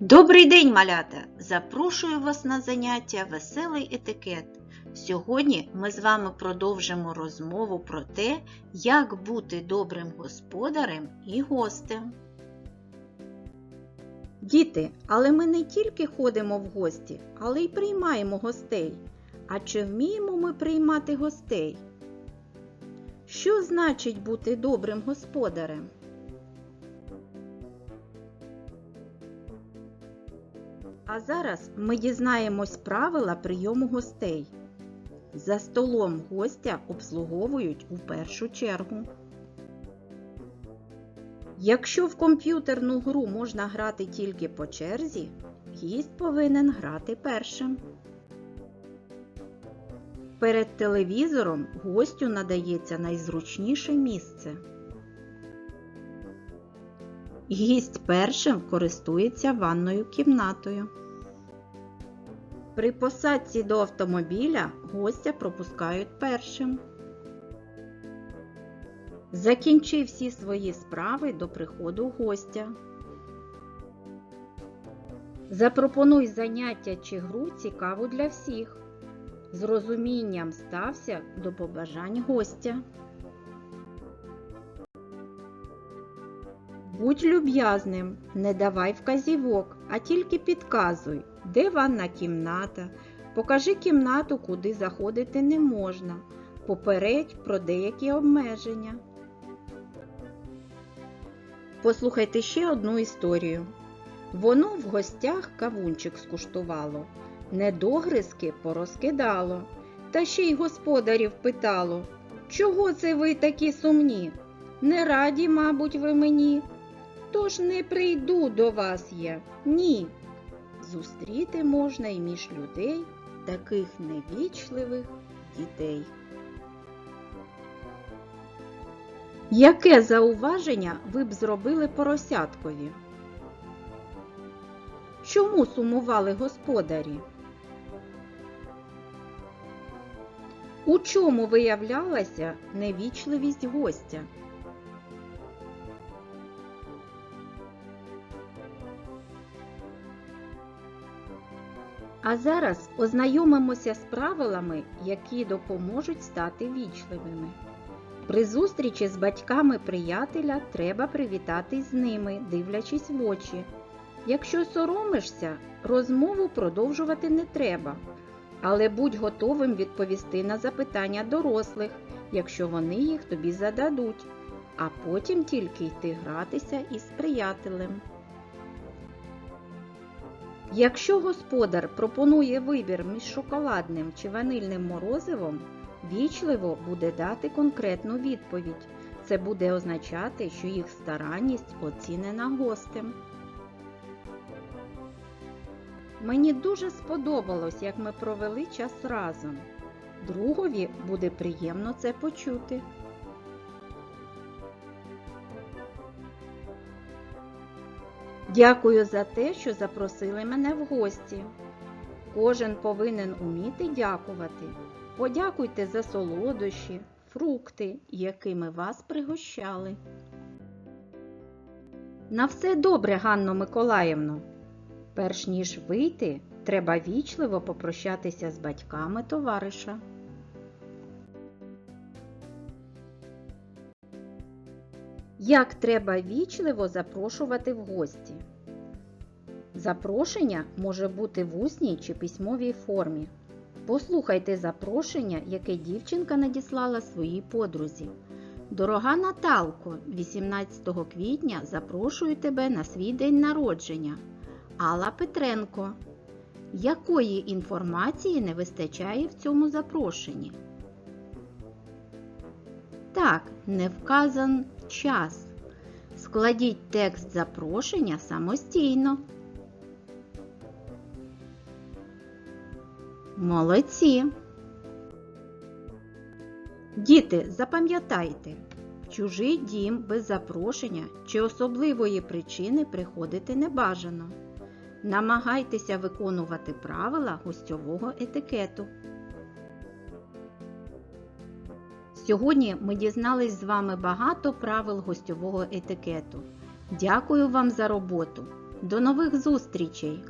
Добрий день, малята! Запрошую вас на заняття Веселий етикет. Сьогодні ми з вами продовжимо розмову про те, як бути добрим господарем і гостем. Діти, але ми не тільки ходимо в гості, але й приймаємо гостей. А чи вміємо ми приймати гостей? Що значить бути добрим господарем? А зараз ми дізнаємось правила прийому гостей. За столом гостя обслуговують у першу чергу. Якщо в комп'ютерну гру можна грати тільки по черзі, гість повинен грати першим. Перед телевізором гостю надається найзручніше місце. Гість першим користується ванною кімнатою. При посадці до автомобіля гостя пропускають першим. Закінчи всі свої справи до приходу гостя. Запропонуй заняття чи гру цікаву для всіх. З розумінням стався до побажань гостя. Будь люб'язним, не давай вказівок, а тільки підказуй, де ванна кімната. Покажи кімнату, куди заходити не можна. Попередь про деякі обмеження. Послухайте ще одну історію. Воно в гостях кавунчик скуштувало, недогризки порозкидало, та ще й господарів питало, чого це ви такі сумні? Не раді, мабуть, ви мені. Тож не прийду до вас я, ні. Зустріти можна й між людей таких невічливих дітей. Яке зауваження ви б зробили поросяткові? Чому сумували господарі? У чому виявлялася невічливість гостя? А зараз ознайомимося з правилами, які допоможуть стати вічливими. При зустрічі з батьками приятеля треба привітатись з ними, дивлячись в очі. Якщо соромишся, розмову продовжувати не треба, але будь готовим відповісти на запитання дорослих, якщо вони їх тобі зададуть, а потім тільки йти гратися із приятелем. Якщо господар пропонує вибір між шоколадним чи ванильним морозивом, вічливо буде дати конкретну відповідь. Це буде означати, що їх старанність оцінена гостем. Мені дуже сподобалось, як ми провели час разом. Другові буде приємно це почути. Дякую за те, що запросили мене в гості. Кожен повинен уміти дякувати. Подякуйте за солодощі, фрукти, якими вас пригощали. На все добре, Ганно Миколаївно. Перш ніж вийти, треба вічливо попрощатися з батьками товариша. Як треба вічливо запрошувати в гості? Запрошення може бути в усній чи письмовій формі. Послухайте запрошення, яке дівчинка надіслала своїй подрузі. Дорога Наталко, 18 квітня запрошую тебе на свій день народження. Алла Петренко. Якої інформації не вистачає в цьому запрошенні? Так, не вказан час. Складіть текст запрошення самостійно. Молодці! Діти, запам'ятайте, в чужий дім без запрошення чи особливої причини приходити не бажано. Намагайтеся виконувати правила гостьового етикету. Сьогодні ми дізнались з вами багато правил гостьового етикету. Дякую вам за роботу. До нових зустрічей!